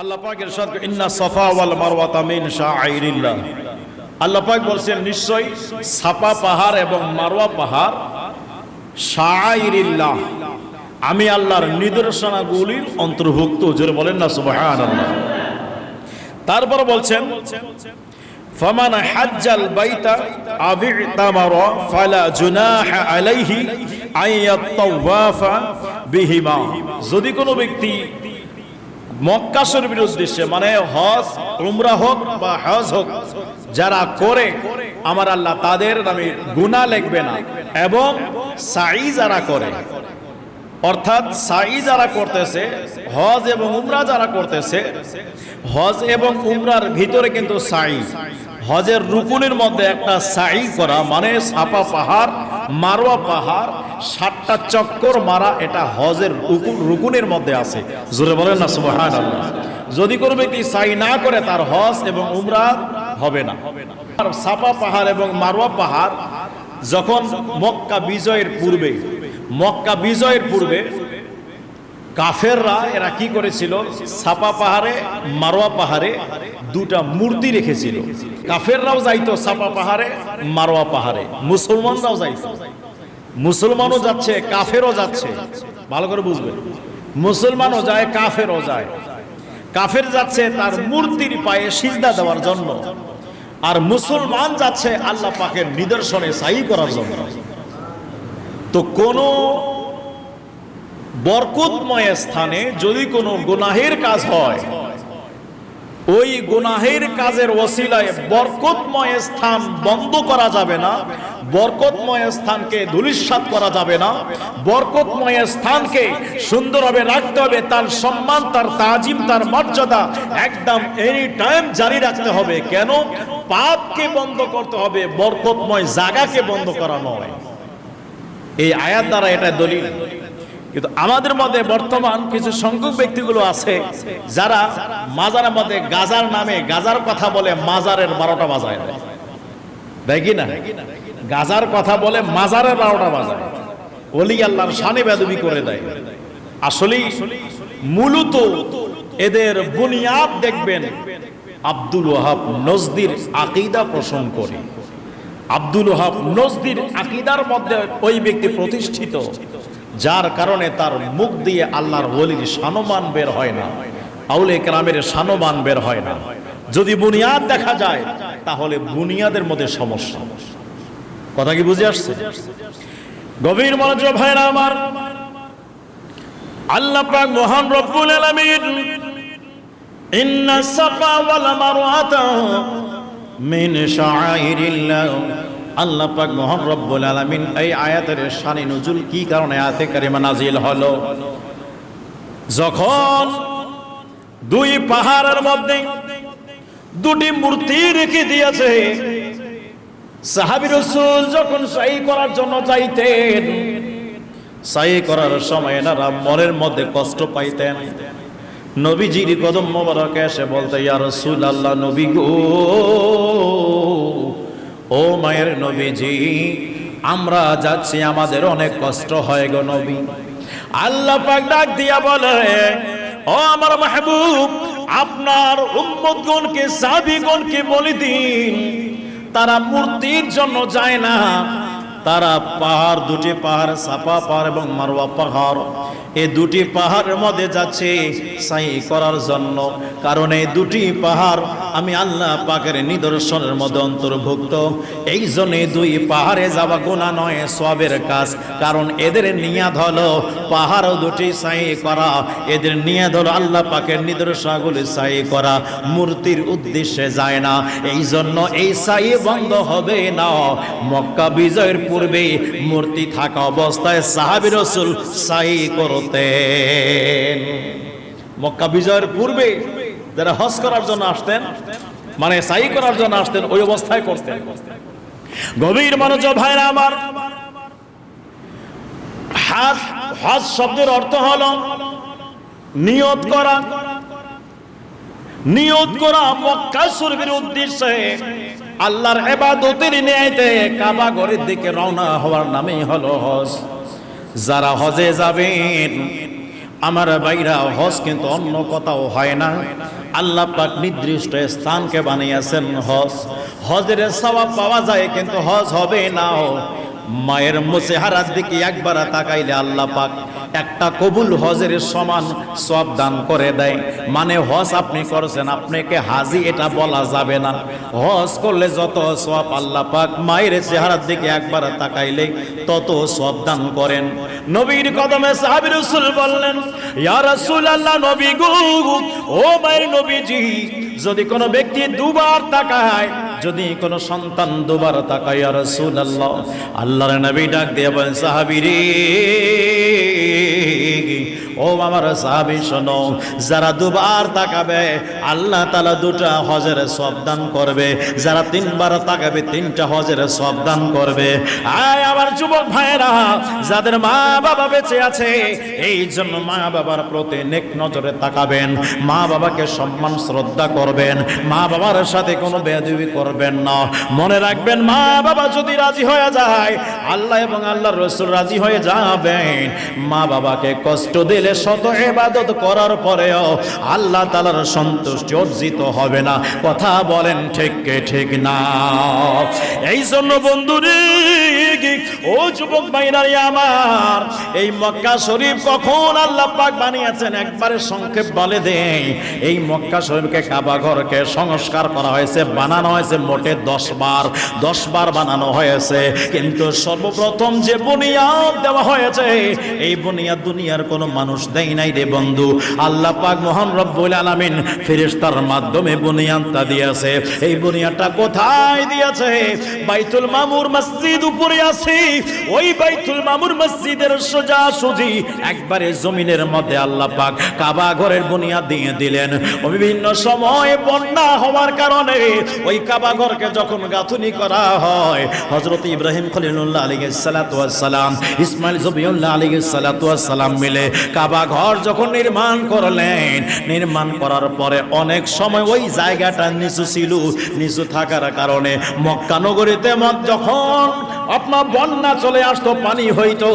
আল্লাহ পাক ইরশাদ করে ইন্না সাফা ওয়াল মারওয়াতা মিন শাআইরিল্লাহ। আল্লাহ পাক বলছেন, নিশ্চয়ই সাফা পাহাড় এবং মারওয়া পাহাড় শাআইরিল্লাহ। আমি আল্লাহর নিদর্শনাগুলির অন্তর্ভুক্ত, জোরে বলেন না, সুবহানাল্লাহ। তারপর বলছেন, ফামান হাজ্জাল বাইতা আবিতামারা ফালা জুনাহা আলাইহি আইয়াতাওয়াফা বিহিমা। যদি কোনো ব্যক্তি মক্কা শরীফের উদ্দেশ্যে মানে হজ, উমরা হোক বা হজ হোক, যারা করে, আমার আল্লাহ তাদের নামে গুনাহ লিখবে না। এবং সাই যারা করে, অর্থাৎ সাই যারা করতেছে, হজ এবং উমরা যারা করতেছে, হজ এবং উমরার ভিতরে কিন্তু সাই হজের রুকুনের মধ্যে একটা সাই করা মানে সাপা পাহাড় মারোয়া পাহাড়, সাতটা চক্কর মারা এটা হজের রুকুন রুকুনের মধ্যে আছে। জোরে বলেন না সুবহান যদি কোনো ব্যক্তি সাই না করে, তার হজ এবং উমরা হবে না। আর সাপা পাহাড় এবং মারোয়া পাহাড় যখন মক্কা বিজয়ের পূর্বে মক্কা বিজয়ের পূর্বে কাফেররা এরা কি করেছিল? সাপা পাহাড়ে, মারোয়া পাহাড়ে দুটা মূর্তি রেখেছিল। কাফেররাও যাইতো সাপা পাহাড়ে, মারোয়া পাহাড়ে। মুসলমানরাও যাইতো। মুসলমানও যাচ্ছে, কাফেরও যাচ্ছে। ভালো করে বুঝবেন। মুসলমানও যায়, কাফেরও যায়। কাফের যাচ্ছে তার মূর্তির পায়ে সিজদা দেওয়ার জন্য। আর মুসলমান যাচ্ছে আল্লাহ পাকের নিদর্শনে সাই করার জন্য। তো কোনো বরকতময় স্থানে যদি কোনো গুনাহের কাজ হয়, ওই গুনাহের কাজের ওসিলায় বরকতময় স্থান বন্ধ করা যাবে না, বরকতময় স্থানকে ধুলিস্বাত করা যাবে না, বরকতময় স্থানকে সুন্দরভাবে রাখতে হবে, তার সম্মান, তার তাজিম, তার মর্যাদা একদম এনি টাইম জারি রাখতে হবে। কেন? পাপকে বন্ধ করতে হবে, বরকতময় জায়গাকে বন্ধ করা নয়। এই আয়াত দ্বারা এটা দলিল। কিন্তু আমাদের মধ্যে বর্তমান কিছু সংখ্যক ব্যক্তিগুলো আছে, যারা মাজারের মধ্যে গাজার নামে গাজার কথা বলে মাজারের বারোটা বাজায় দেয়। দেয় কি না? গাজার কথা বলে মাজারের বারোটা বাজায়। অলি আল্লাহর শানে বেদবি করে দেয়। আসলেই মূলত এদের বুনিয়াদ দেখবেন আব্দুল ওহাব নজদির আকিদা পোষণ করে। আব্দুল ওহাব নজদির আকিদার মধ্যে ওই ব্যক্তি প্রতিষ্ঠিত। যার কারণে তার মুখ দিয়ে আল্লাহর ওলির সানমান বের হয় না আউলে কেরামের সানমান বের হয় না। যদি বুনিয়াদ দেখা যায়, তাহলে বুনিয়াদের মধ্যে সমস্যা। কথা কি বুঝে আসছে? গভীর মনোযোগ ভাইরা আমার। আল্লাহ পাক মহান রব্বুল আলামিন, ইন্না সাফা ওয়াল মারওয়াতা মিন শাআইরিল্লাহ। আল্লাহ পাক মহান রব্বুল আলামিন এই আয়াতের শানি নজুল কি কারণে আয়াতে কারিমা নাজিল হলো? যখন দুই পাহাড়ের মধ্যে দুটি মূর্তি রেখে দিয়েছে, সাহাবি রসুল যখন সাই করার জন্য চাইতেন সাই করার সময় এনারা মনের মধ্যে কষ্ট পাইতেন। নবীজির কদম মোবারক এসে বলতে, ইয়া রসুল আল্লাহ নবী গো ও মায়ের নবীজি, আমরা যাচ্ছি, আমাদের অনেক কষ্ট হয় গো নবী। আল্লাহ পাক ডাক দিয়া বলে, ও আমার মাহবুব, আপনার উম্মতগণকে সাবিগণকে বলে দিন, তারা মূর্তির জন্য যায় না তারা পাহাড়, দুটি পাহাড়, সাপা পাহাড় এবং মারোয়া পাহাড়। এই দুটি পাহাড়ের মধ্যে যাচ্ছে সাই করার জন্য। কারণ এই দুটি পাহাড় আমি আল্লাহ পাকের নিদর্শনের মধ্যে অন্তর্ভুক্ত। এই জন্য দুই পাহাড়ে যাওয়া গোনা নয়, সবের কাজ। কারণ এদের নিয়াদ হলো পাহাড় দুটি সাই করা। এদের নিয়াদ হলো আল্লাহ পাকের নিদর্শনগুলি সাই করা। মূর্তির উদ্দেশ্যে যায় না। এই জন্য এই সাই বন্ধ হবে না। মক্কা বিজয়ের পূর্বে মূর্তি থাকা অবস্থায় সাহাবি রসুল সাই করতেন। মক্কা বিজয়ের পূর্বে যারা হজ করার জন্য আসতেন মানে সাই করার জন্য আসতেন, ওই অবস্থায় করতেন। গভীর মানুষ ভাইরা আমার হাজ হজ শব্দের অর্থ হল নিয়ত করা। নিয়ত করা মক্কা শরীফের উদ্দেশ্যে আল্লাহর এবাদতের ন্যায়তে কাবা ঘরের দিকে রওনা হওয়ার নামেই হলো হজ। যারা হজে যাবেন, আমার বাইরা হজ কিন্তু অন্য কোথাও হয় না। আল্লাহ পাক নির্দিষ্ট স্থানকে বানিয়েছেন হজ। হজের সওয়াব পাওয়া যায় কিন্তু হজ হবে না। মায়ের মুসেহারার দিকে একবার তাকাইলে আল্লাহ পাক একটা কবুল হজের সমান সব দান করে দেয়। মানে হজ আপনি করছেন, আপনাকে হাজি এটা বলা যাবে না। হজ করলে যত সব আল্লাহ পাক মায়ের চেহারার দিকে একবার তাকাইলে তত সব দান করেন। নবীর কদমে সাহাবী রাসূল বললেন, ইয়া রাসূলুল্লাহ নবী গো, ও মায়ের নবীজি, যদি কোনো ব্যক্তি দুবার তাকায় যদি কোনো সন্তান দুবার তাকাইয়া রসুল আল্লাহ আল্লাহর নবী ডাক দিয়ে বলেন সাহাবী রে ও আমার সাহাবী, শোনো, যারা দুবার তাকাবে, আল্লাহ তালা দুটা হজের সব দান করবে। যারা তিনবার তাকাবে, তিনটা হজের সব দান করবে। আয় আমার যুবক ভাইয়েরা, যাদের মা বাবা বেঁচে আছে, এই জন্য মা বাবার প্রতি নেক নজরে তাকাবেন। মা বাবাকে সম্মান, শ্রদ্ধা করবেন। মা বাবার সাথে কোনো বেয়াদবি করবেন না। মনে রাখবেন মা বাবা যদি রাজি হয়ে যায়, আল্লাহ এবং আল্লাহর রসুল রাজি হয়ে যাবেন। মা বাবাকে কষ্ট দিলে শত এবাদত করার পরেও আল্লাহ তালার সন্তুষ্টি অর্জিত হবে না। কথা বলেন ঠিক ঠিক না। এই জন্য বন্ধুরে ও যুবক ভাইরাই আমার, এই মক্কা শরীফ কখন আল্লাহ পাক বানিয়েছেন? একবারে সংক্ষেপ বলে দেই, এই মক্কা শরীফকে কাবা সংস্কার করা হয়েছে, বানানো হয়েছে মোটে দশ বার দশ বার বানানো হয়েছে। কিন্তু সর্বপ্রথম যে বুনিয়াদ দেওয়া হয়েছে, এই বুনিয়াদ দুনিয়ার কোনো মানুষ দেয় নাই রে বন্ধু। আল্লাহ পাক মহান রব্বুল আলামিন ফেরেশতার মাধ্যমে বুনিয়াদটা দিয়েছে। এই বুনিয়াদটা কোথায় দিয়েছে? বাইতুল মামুর মসজিদ উপরে আছে। ওই বাইতুল মামুর মসজিদের সোজা সুজি। একবারে জমিনের মধ্যে আল্লাহ পাক কাবা ঘরের বুনিয়াদ দিয়ে দিলেন। বিভিন্ন সময় বন্যা হওয়ার কারণে ওই কাবা ঘরকে যখন গাঁথুনি করা হয়, হযরত ইব্রাহিম খলিলুল্লাহ ওয়াস সালাম ইসমাইল জবিউল্লাহ ওয়াস সালাম মিলে কাবা ঘর যখন নির্মাণ করলেন, নির্মাণ করার পরে অনেক সময় ওই জায়গাটা নিচু ছিল, নিচু থাকার কারণে মক্কা নগরীতে মত যখন আপনার বন্যা চলে আসতো, পানি হইতো।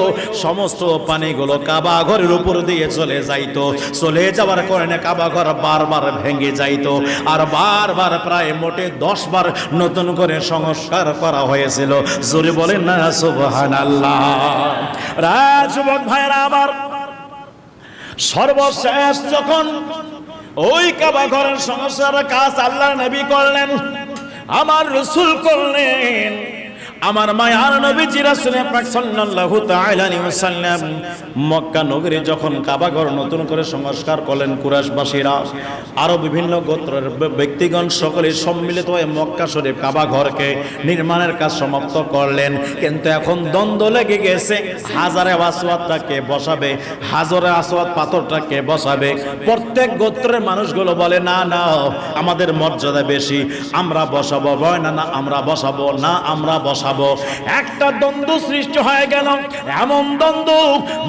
সমস্ত পানিগুলো কাবা ঘরের উপর দিয়ে চলে যাইতো। চলে যাওয়ার কারণে কাবা ঘর বারবার ভেঙে যাইতো। আর বারবার প্রায় মোটে দশ বার নতুন করে সংস্কার করা হয়েছিল। জোরে বলেন না সুবহান আল্লাহ রাজবক ভাইরা আমার, সর্বশেষ যখন ওই কাবা ঘরের সংস্কার কাজ আল্লাহ নবী করলেন, আমার রসুল করলেন আমার মায়ার নবীজি রাসূলের পাক সাল্লাল্লাহু তাআলা আলাইহি ওয়াসাল্লাম মক্কা নগরী যখন কাবাঘর নতুন করে সংস্কার করলেন কুরাশবাসীরা আরও বিভিন্ন গোত্রের ব্যক্তিগণ সকলে সম্মিলিত হয়ে মক্কা শরীফ কাবাঘরকে নির্মাণের কাজ সমাপ্ত করলেন। কিন্তু এখন দ্বন্দ্ব লেগে গেছে। হাজারে আসওয়াদটাকে বসাবে, হাজারে আসওয়াদ পাথরটাকে বসাবে। প্রত্যেক গোত্রের মানুষগুলো বলে, না না, আমাদের মর্যাদা বেশি। আমরা বসাবো না না, আমরা বসাবো, না, আমরা বসাবো। একটা দ্বন্দ্ব সৃষ্টি হয়ে গেল। এমন দ্বন্দ্ব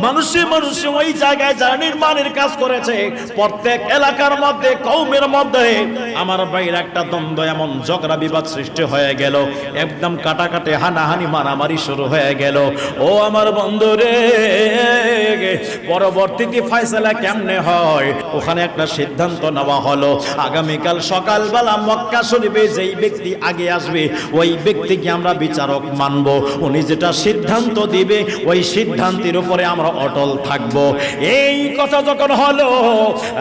মানুষে মানুষে ওই জায়গায় যারা নির্মাণের কাজ করেছে, প্রত্যেক এলাকার মধ্যে কৌমের মধ্যে আমার বাইরে একটা দ্বন্দ্ব, এমন ঝগড়া বিবাদ সৃষ্টি হয়ে গেল। একদম কাটাকাটি হানাহানি মারামারি শুরু হয়ে গেল। ও আমার বন্ধু রে, পরবর্তীতে ফয়সালা কেমনে হয়? ওখানে একটা সিদ্ধান্ত নেওয়া হলো। আগামীকাল সকালবেলা মক্কা শরীফে যেই ব্যক্তি আগে আসবে, ওই ব্যক্তিকে আমরা বিচারক মানব। উনি যেটা সিদ্ধান্ত দিবে, ওই সিদ্ধান্তের উপরে আমরা অটল থাকব। এই কথা যখন হলো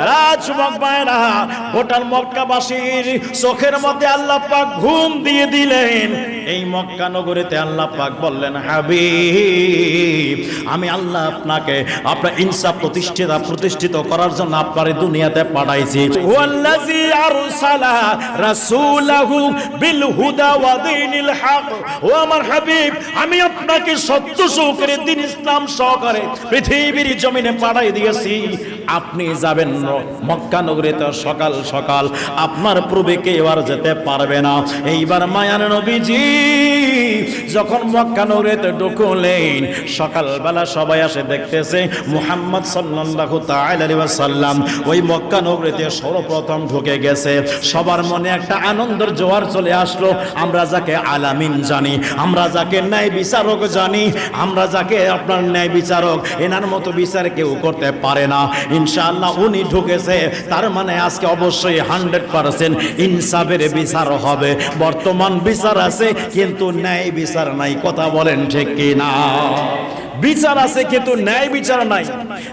রাজমকবায়রা মক্কাবাসীর চোখের মধ্যে আল্লাহ পাক ঘুম দিয়ে দিলেন। এই মক্কা নগরীতে আল্লাহ পাক বললেন, হাবিব, আমি আল্লাহ আপনাকে আপনার ইনসাফ প্রতিষ্ঠিত প্রতিষ্ঠিত করার জন্য আপনার দুনিয়াতে পাঠাইছি। ওয়াল্লাযী আরসালা রাসূলাহু বিল হুদা ওয়া দীনিল হক ও আমার হাবিব, আমি আপনাকে সত্য সহকারে দিন ইসলাম সহকারে পৃথিবীর জমিনে পাঠাই দিয়েছি। আপনি যাবেন মক্কা নগরীতে সকাল সকাল আপনার পূর্বে কেউ আর যেতে পারবে না। এইবার মায়ার নবীজি, যখন মক্কা নগরীতে ঢুকলেন, সকালবেলা সবাই আসে দেখতেছে মুহাম্মদ সাল্লাল্লাহু তাআলা আলাইহি ওয়াসাল্লাম ওই মক্কা নগরীতে সর্বপ্রথম ঢুকে গেছে। সবার মনে একটা আনন্দের জোয়ার চলে আসলো। আমরা যাকে আলামিন জানি আমরা যাকে ন্যায় বিচারক জানি, আমরা যাকে আপনার ন্যায় বিচারক, এনার মতো বিচার কেউ করতে পারে না। ইনশাআল্লাহ উনি ঢুকেছে, তার মানে আজকে অবশ্যই হান্ড্রেড পার্সেন্ট ইনসাফের বিচার হবে। বর্তমান বিচার আছে, কিন্তু ন্যায় বিচার নাই, কথা বলেন ঠিক কি না বিচার আছে কিন্তু ন্যায় বিচার নাই।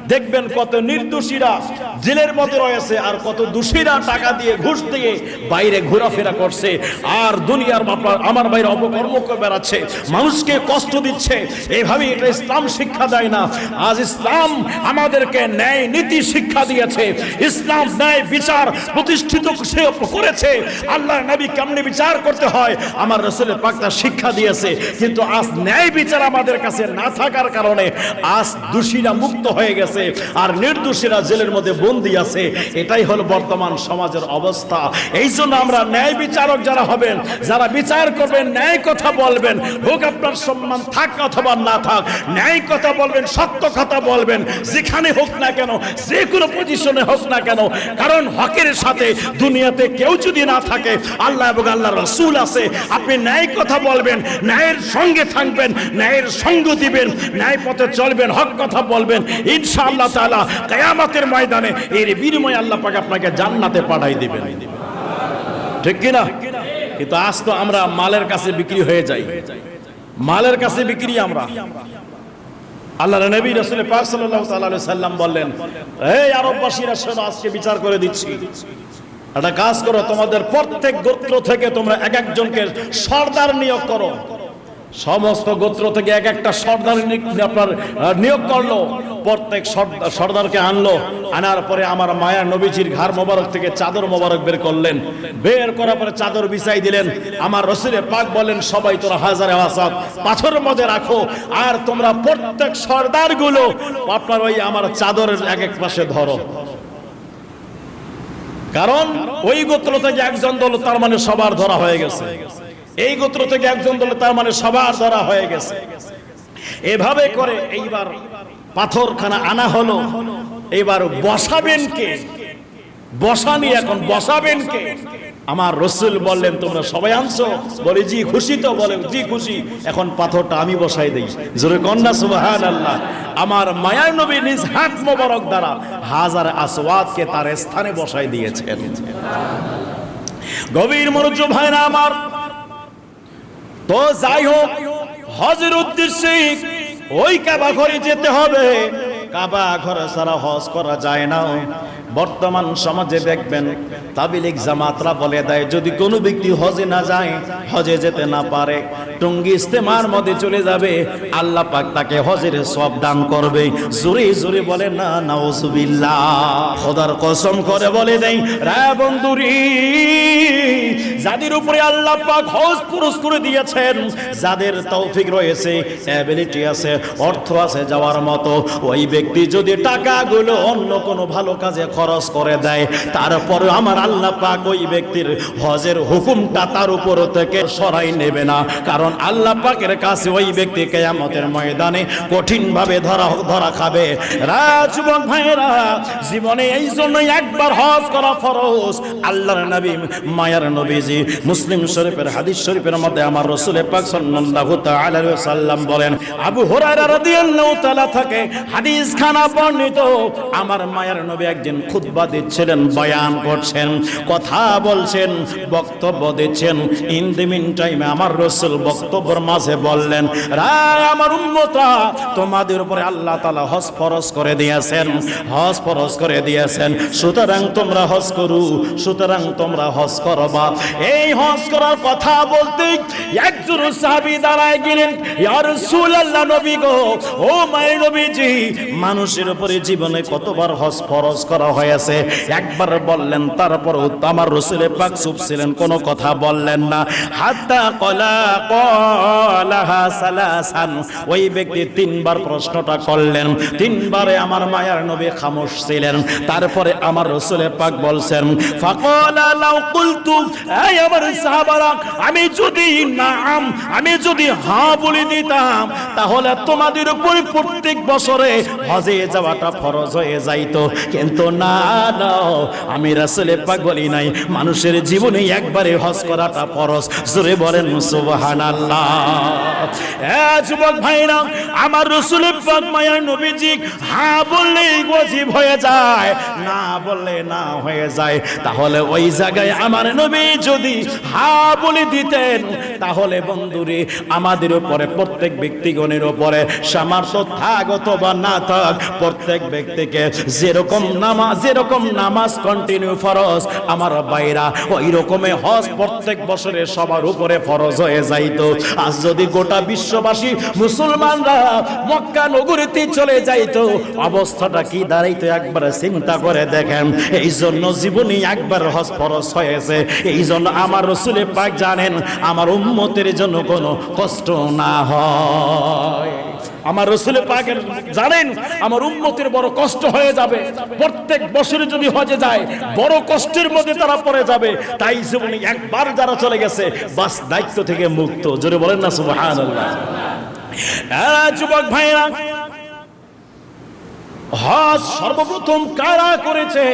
দেখবেন কত নির্দোষীরা জেলের মধ্যে রয়েছে আর কত দোষীরা টাকা দিয়ে ঘুষ দিয়ে বাইরে ঘোরাফেরা করছে। আর দুনিয়ার বাপা- আমার বাইরে অপকর্ম করে বেড়াচ্ছে, মানুষকে কষ্ট দিচ্ছে। এইভাবে এটা ইসলাম শিক্ষা দেয় না। আজ ইসলাম আমাদেরকে ন্যায় নীতি শিক্ষা দিয়েছে। ইসলাম ন্যায় বিচার প্রতিষ্ঠিত করেছে। আল্লাহ নবী কেমনে বিচার করতে হয়? আমার রসুলের পাকটা শিক্ষা দিয়েছে। কিন্তু আজ ন্যায় বিচার আমাদের কাছে না থাকার কারণে আজ দোষীরা মুক্ত হয়ে গেছে আর নির্দোষীরা জেলের মধ্যে বন্দী আছে। এটাই হলো বর্তমান সমাজের অবস্থা। এই জন্য আমরা ন্যায় বিচারক যারা হবেন, যারা বিচার করবেন, ন্যায় কথা বলবেন, হোক আপনার সম্মান থাক অথবা না থাক, ন্যায় কথা বলবেন, সত্য কথা বলবেন, যেখানে হোক না কেন, যে কোনো পজিশনে হোক না কেন, কারণ হকের সাথে দুনিয়াতে কেউ যদি না থাকে, আল্লাহ এবং আল্লাহ রসুল আছে, আপনি ন্যায় কথা বলবেন, ন্যায়ের সঙ্গে থাকবেন, ন্যায়ের সঙ্গ দিবেন ন্যায় পথে চলবেন, হক কথা বলবেন। ইনশাআল্লাহ তাআলা কিয়ামতের ময়দানে এর বিনিময়ে আল্লাহ পাক আপনাকে জান্নাতে পাঠাই দিবেন। ঠিক কি না কিন্তু আজ তো আমরা মালের কাছে বিক্রি হয়ে যাই। মালের কাছে বিক্রি আমরা। আল্লাহ নবী রাসূল পাক আলাইহি সাল্লাম বললেন, এই আরববাসীরা শোনো, আজকে বিচার করে দিচ্ছি। একটা কাজ করো, তোমাদের প্রত্যেক গোত্র থেকে তোমরা এক একজনকে সর্দার নিয়োগ করো। সমস্ত গোত্র থেকে এক একটা সর্দার আপনার নিয়োগ করল। প্রত্যেক সর্দারকে আনলো। আনার পরে আমার মায়া নবীজির ঘর মোবারক থেকে চাদর মোবারক বের করলেন। বের করার পরে চাদর বিছাই দিলেন। আমার রসুলের পাক বলেন সবাই তোরা হাজারে আসাদ পাথরের মধ্যে রাখো। আর তোমরা প্রত্যেক সর্দারগুলো আপনার ওই আমার চাদরের এক এক পাশে ধরো। কারণ ওই গোত্র থেকে একজন দল, তার মানে সবার ধরা হয়ে গেছে। এই গোত্র থেকে একজন দল তার মানে সবার ধরা হয়ে গেছে। এভাবে করে এইবার পাথরখানা আনা হলো। এবার বসাবেন কে বসানি এখন বসাবেন কে আমার রসুল বললেন, তোমরা সবাই আনছো? বলে, জি, খুশি তো। বলে, জি, খুশি। এখন পাথরটা আমি বসাই দেই। জোরে কন্যা সুবাহান আল্লাহ আমার মায়ার নবী নিজ হাত মোবারক দ্বারা হাজার আসওয়াদকে তার স্থানে বসাই দিয়েছেন। গভীর মনোযোগ ভাইরা আমার তো যাই হোক, হজের উদ্দেশ্যে ওই কাবা ঘরে যেতে হবে। কাবা ঘরে সারা হজ করা যায় না। বর্তমান সমাজে দেখবেন তাবিলিক জামাতরা বলে দেয়, যদি কোনো ব্যক্তি হজে না যায়, হজে যেতে না পারে। টঙ্গি ইস্তেমার মধ্যে চলে যাবে। আল্লাহ পাক তাকে হজের সব দান করবে। জোরে জোরে বলে, না, নাউজুবিল্লাহ। খোদার কসম করে বলে দেয়, রা বন্ধুরি, যাদের উপরে আল্লাহ পাক হজ পুরুষ করে দিয়েছেন, যাদের তৌফিক রয়েছে অ্যাবিলিটি আছে, অর্থ আছে যাওয়ার মতো, ওই ব্যক্তি যদি টাকাগুলো অন্য কোনো ভালো কাজে খরচ করে দেয় তারপরে আমার আল্লাহ পাক ওই ব্যক্তির হজের হুকুমটা তার উপর থেকে সরাই নেবে না। কারণ আল্লাহ পাকের কাছে ওই ব্যক্তি কেয়ামতের ময়দানে কঠিনভাবে ধরা ধরা খাবে। রাজবক ভাইরা জীবনে এই জন্যই একবার হজ করা ফরজ। আল্লাহর নবী, মায়ার নবীজি, মুসলিম শরীফের, হাদিস শরীফের মধ্যে আমার রসুল পাক সাল্লাল্লাহু তাআলা সাল্লাম বলেন, আবু হুরায়রা রাদিয়াল্লাহু তাআলা থেকে হাদিস খানা বর্ণিত। আমার মায়ার নবী একদিন খুতবা দিচ্ছিলেন, বয়ান করছেন। কথা বলছেন, বক্তব্য দিচ্ছেন। ইন দি মিন টাইমে আমার রসুল বক্তব্যের মাঝে বললেন, রায় আমার উম্মতা তোমাদের উপরে আল্লাহ তাআলা হজ ফরজ করে দিয়েছেন, হজ ফরজ করে দিয়েছেন। সুতরাং তোমরা হজ করু, সুতরাং তোমরা হজ করবা এই হজ করার কথা বলতে একজন সাহাবী দাঁড়ায় গেলেন, ইয়া রাসূলুল্লাহ নবী গো, ও মায়ের নবীজি, মানুষের উপরে জীবনে কতবার হজ ফরজ করা হয়েছে? একবার বললেন তারপর তারপর আমার রসুলের পাক চুপ ছিলেন, কোনো কথা বললেন না। হাত্তা কলা কলাহা সালাসান, ওই ব্যক্তি তিনবার প্রশ্নটা করলেন, তিনবারে আমার মায়ার নবী খামোশ ছিলেন, তারপরে আমার রসুলের পাক বলছেন, ফাকালা লাউ কুলতু, এই আমার সাহাবারা, আমি যদি নাম, আমি যদি হ্যাঁ বলে দিতাম তাহলে তোমাদের উপর প্রত্যেক বছরে হজে যাওয়াটা ফরজ হয়ে যাইতো। কিন্তু না না, আমি রাসুলে পাক বলি নাই, মানুষের জীবনে একবারে হজ করাটা ফরজ। জোরে বলেন, সুবহানাল্লাহ। যুবক ভাইরা, আমার রসুল পাক মায়ার নবীজি হ্যাঁ বললেই ওয়াজিব হয়ে যায়, না বললে না হয়ে যায়। তাহলে ওই জায়গায় আমার নবী যদি হ্যাঁ বলে দিতেন তাহলে বন্ধুরে, আমাদের উপরে, প্রত্যেক ব্যক্তিগণের উপরে সামর্থ্য থাক অথবা না থাক, প্রত্যেক ব্যক্তিকে যেরকম নামাজ যেরকম নামাজ কন্টিনিউ ফরজ, আমার বাইরা ওই রকমে হজ প্রত্যেক বছরে সবার উপরে ফরজ হয়ে যাইতো। আজ যদি গোটা বিশ্ববাসী মুসলমানরা মক্কা নগরীতে চলে যাইতো, অবস্থাটা কি দাঁড়াইতো একবার চিন্তা করে দেখেন। এই জন্য জীবনে একবার হজ ফরজ হয়েছে। এই জন্য আমার রসুলে পাক জানেন, আমার উম্মতের জন্য কোনো কষ্ট না হয়। আমার রসুলে পাকের জানেন আমার উম্মতের বড় কষ্ট হয়ে যাবে। প্রত্যেক বছরে যদি হজে যায় বড় কষ্টের মধ্যে তারা পড়ে যাবে। তাই জীবনে একবার যারা চলে গেছে বাস দায়িত্ব থেকে মুক্ত। জোরে বলেন না সুবহানাল্লাহ। হ্যাঁ, যুবক ভাইরা হজ সর্বপ্রথম কারা করেছে?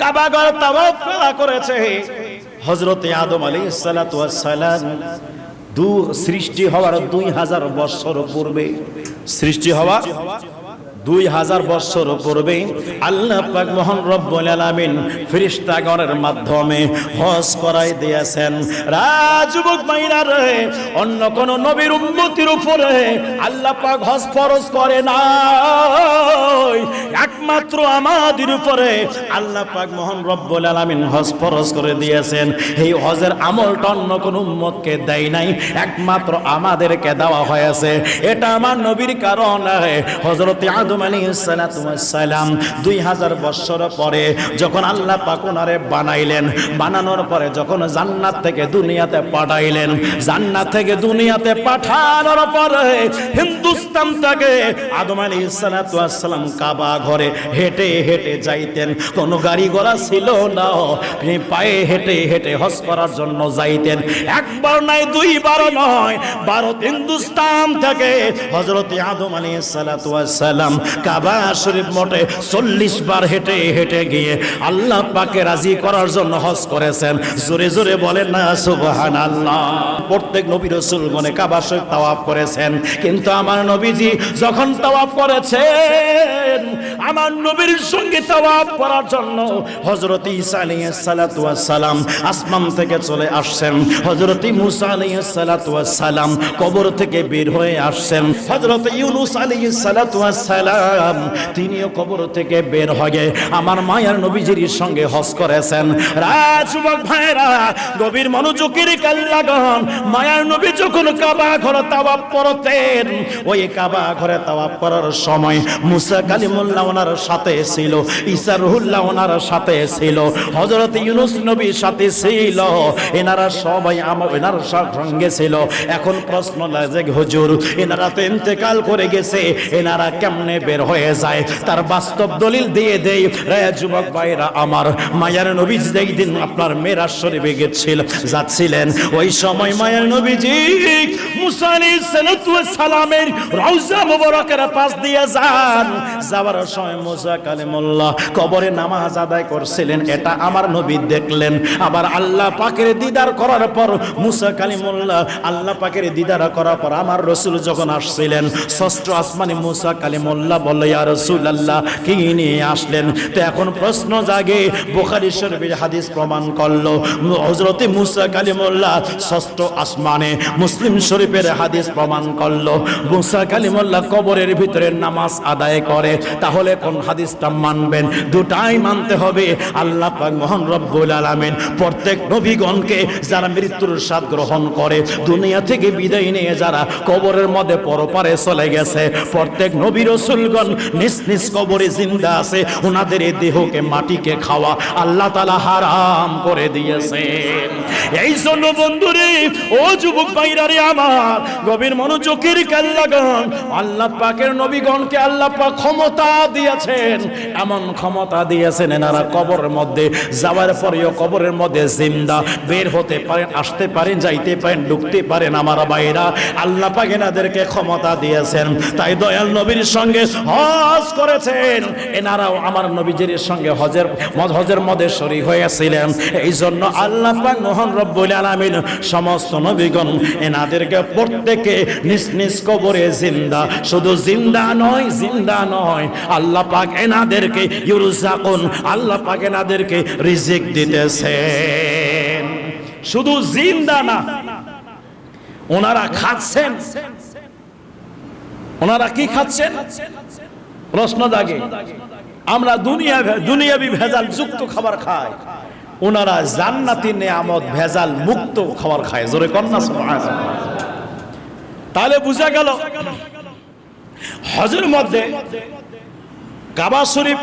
কাবাগর তাওয়াফ কারা করেছে? হযরতে আদম আলী সালাতাম দু সৃষ্টি হওয়ার দুই হাজার বছর পূর্বে সৃষ্টি হওয়া দুই হাজার বৎসর পূর্বে আল্লাহ পাক মোহন রব্বুল আলামিন ফেরেশতাগণের মাধ্যমে হজ করাই দিয়েছেন। রাজুবক মাইরা রে, অন্য কোন নবীর উম্মতির উপরে আল্লাহ পাক হজ ফরজ করে না একমাত্র আমাদের উপরে আল্লাহ পাক মোহন রব্বুল আলামিন হজ ফরজ করে দিয়েছেন। এই হজের আমলটা অন্য কোন উম্মতকে দেয় নাই, একমাত্র আমাদেরকে দেওয়া হয়েছে। এটা আমার নবীর কারণ। হজরত আদম ওয়াস সালাম 2000 বছর পরে যখন আল্লাহ পাক ওনারে বানাইলেন, বানানোর পরে যখন জান্নাত থেকে দুনিয়াতে পাঠাইলেন, জান্নাত থেকে দুনিয়াতে পাঠানোর পরে হিন্দুস্তান থেকে আদম সালাতু সালাম কাবা ঘরে হেঁটে হেঁটে যাইতেন। কোনো গাড়ি ঘোড়া ছিল না পায়ে হেঁটে হেঁটে হজ করার জন্য যাইতেন। একবার নাই, দুইবার নয়, ভারত, হিন্দুস্তান থেকে হজরত আদম ওয়াস সালাম কাবা শরীফ মোটে চল্লিশ বার হেঁটে হেঁটে গিয়ে আল্লাহ পাকে রাজি করার জন্য হজ করেছেন। জোরে জোরে বলেন না সুবহান আল্লাহ প্রত্যেক নবী রসুল গনে কাবা শরীফ তাওয়াফ করেছেন। কিন্তু আমার নবীজি যখন তাওয়াফ করেছেন আমার নবীর সঙ্গে তাওয়াফ করার জন্য হযরত ঈসা আলাইহিস সালাতু ওয়াস সালাম আসমান থেকে চলে আসছেন। হযরত মুসা আলাইহিস সালাতু ওয়াস সালাম কবর থেকে বের হয়ে আসছেন। হযরত ইউনুস আলাইহিস সালাতু ওয়াস সালাম তিনিও কবর থেকে বের হয়ে আমার মায়ার নবীজির সঙ্গে হজ করেছেন। রাজযুবক ভাইরা গভীর মনোযোগের কাল্লাগন মায়ার নবী যখন কাবা ঘরে তাওয়াফ করতেন, ওই কাবা ঘরে তাওয়াফ করার সময় মুসা কালিমুল্লাহ ওনার সাথে ছিল, ঈসা রুহুল্লাহ ওনার সাথে ছিল, হযরত ইউনুস নবীর সাথে ছিল, এনারা সবাই আমার এনার সঙ্গে ছিল। এখন প্রশ্ন লাগে হুজুর, এনারা তো ইন্তেকাল করে গেছে, এনারা কেমনে বের হয়ে যায়? তার বাস্তব দলিল দিয়ে দেই, রে যুবক ভাইরা আমার, মায়ার নবী যেই দিন আপনার মেরাজ শরীফে গেছিল, যাচ্ছিলেন, ওই সময় মায়ার নবীজি মুসা আলাইহিস সালামের রওজা মুবারকের পাশ দিয়ে যান। যাওয়ার সময় মুসা কালিমুল্লাহ, কবরে নামাজ আদায় করছিলেন, এটা আমার নবী দেখলেন। আবার আল্লাহ পাকের দিদার করার পর মুসা কালিমুল্লাহ, আল্লাহ পাকের দিদার করার পর আমার রসুল যখন আসছিলেন, ষষ্ঠ আসমানে মুসা কালিমুল্লাহ ইয়া রাসূলুল্লাহ, কি নিয়ে আসলেন? তো এখন প্রশ্ন জাগে হাদিস প্রমাণ করল, হযরতে মুসা কালিমুল্লাহ ষষ্ঠ আসমানে মুসলিম শরীফের হাদিস প্রমাণ করল, মুসা কালিমুল্লাহ কবরের ভিতরে নামাজ আদায় করে, তাহলে কোন হাদিসটা মানবেন? দুটাই মানতে হবে। আল্লাহ পাক মহান রব্বুল আলামিন প্রত্যেক নবীগণকে যারা মৃত্যুর স্বাদ গ্রহণ করে, দুনিয়া থেকে বিদায় নিয়ে যারা কবরের মধ্যে পরপারে চলে গেছে, প্রত্যেক নবী রসুলগণ নিজ নিজ কবরে জিন্দা আছে ওনাদের এই দেহকে, মাটিকে খাওয়া আল্লাহ তালা হারাম করে দিয়েছেন এই জন্য বন্ধুরে, ও যুবক ভাইরারে আমার, গভীর মনোযোগের কাল্লাগণ আল্লাহ পাকের নবীগণকে আল্লাহ পাক ক্ষমতা দিয়েছেন। এমন ক্ষমতা দিয়েছেন এনারা কবরের মধ্যে, যাওয়ার পরেও কবরের মধ্যে জিন্দা, বের হতে পারেন, আসতে পারেন, যাইতে পারেন, ঢুকতে পারেন আমার বাইরা আল্লাহ পাক এনাদেরকে ক্ষমতা দিয়েছেন। তাই দয়াল নবীর সঙ্গে হজ করেছেন। এনারাও আমার নবীজির সঙ্গে হজের হজের মধ্যে শরীর হয়েছিলেন। এই জন্য আল্লাহ পাক মোহন রব্বুল আলামিন সমস্ত নবীগণ এনাদেরকে প্রত্যেকে নিজ নিজ কবরে জিন্দা। শুধু জিন্দা নয় জিন্দা নয়, আল্লাহ পাক এনাদেরকে ইউরুজাকুন আল্লাহ পাক এনাদেরকে রিজিক দিতেছেন। শুধু জিন্দা না, ওনারা খাচ্ছেন। ওনারা কি খাচ্ছেন? প্রশ্ন জাগে। আমরা দুনিয়া দুনিয়াবি ভেজাল যুক্ত খাবার খাই। ওনারা জান্নাতি নেয়ামত ভেজাল মুক্ত খাবার খায়। জোরে কন্যা তাহলে বুঝা গেল, হজের মধ্যে কাবা শরীফ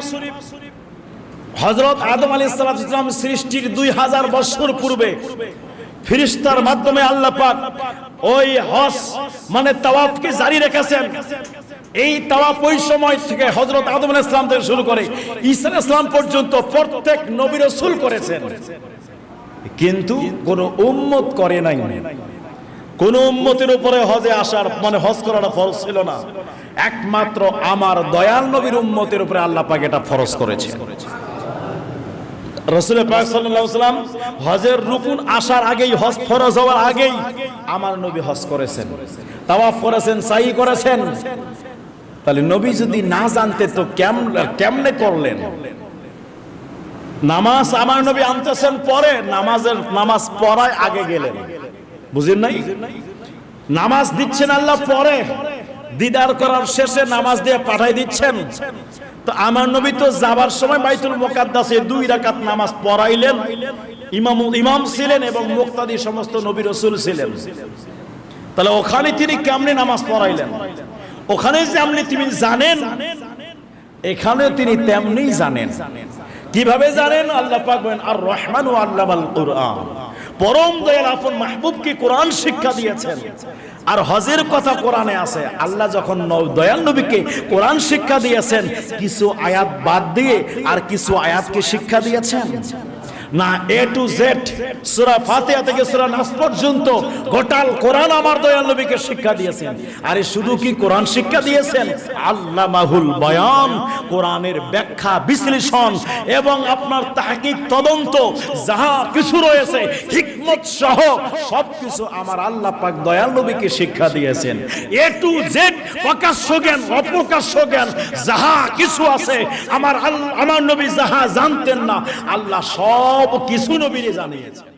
হজরত আদম আলী ইসলাম সৃষ্টির দুই হাজার বছর পূর্বে ফিরিস্তার মাধ্যমে আল্লাহ পাক ওই হজ মানে তাওয়াফকে জারি রেখেছেন। এই তাওয়াফ ওই সময় থেকে হজরত আদম আলাইহিস ইসলাম থেকে শুরু করে ঈসা ইসলাম পর্যন্ত প্রত্যেক নবী রাসূল করেছেন। কিন্তু কোন উম্মত করে নাই। কোন উম্মতের উপরে হজে আসার মানে হজ করাটা ফরজ ছিল না। একমাত্র আমার দয়াল নবীর উম্মতের উপরে আল্লাহ পাক এটা ফরজ করেছে। হজের আসার আগেই, হজ ফরজ হওয়ার আগেই তাহলে নবী যদি না জানতে তো কেমনে করলেন? নামাজ আমার নবী আনতেছেন পরে নামাজের নামাজ পড়ায় আগে গেলেন। বুঝেন নাই? নামাজ দিচ্ছেন আল্লাহ পরে। দিদার করার শেষে নামাজ দিয়ে পাঠাই দিচ্ছেন। তো আমার নবী তো যাবার সময় বাইতুল মোকাদ্দাসে দুই রাকাত নামাজ পড়াইলেন। ইমাম ইমাম ছিলেন এবং মুক্তাদি সমস্ত নবী রসুল ছিলেন। তাহলে ওখানে তিনি কেমনে নামাজ পড়াইলেন? ওখানে যেমনি তিনি জানেন, এখানে তিনি তেমনি জানেন। কীভাবে জানেন? আল্লাহ পাক বলেন আর রহমান ও আল্লামাল কুরআন। পরম দয়াল আপন মাহবুবকে কোরআন শিক্ষা দিয়েছেন। আর হজের কথা কোরআনে আছে, আল্লাহ যখন দয়াল নবীকে কোরআন শিক্ষা দিয়েছেন, কিছু আয়াত বাদ দিয়ে আর কিছু আয়াতকে শিক্ষা দিয়েছেন। না এ টু জেড সূরা ফাতিহা থেকে সূরা নাস পর্যন্ত গোটাল কোরআন আমার দয়াল নবীকে শিক্ষা দিয়েছেন। আরে শুধু কি কোরআন শিক্ষা দিয়েছেন? আল্লামাহুল বয়ান, কোরআনের ব্যাখ্যা, বিশ্লেষণ এবং আপনার তাহকিক তদন্ত, যাহা কিছু রয়েছে, হিকমত সহ সবকিছু আমার আল্লাহ পাক দয়াল নবীকে শিক্ষা দিয়েছেন। এ টু জেড প্রকাশ্য জ্ঞান, অপ্রকাশ্য জ্ঞান, যাহা কিছু আছে, আমার আমার নবী যাহা জানতেন না, আল্লাহ সব কিছু নবীরে জানিয়েছে।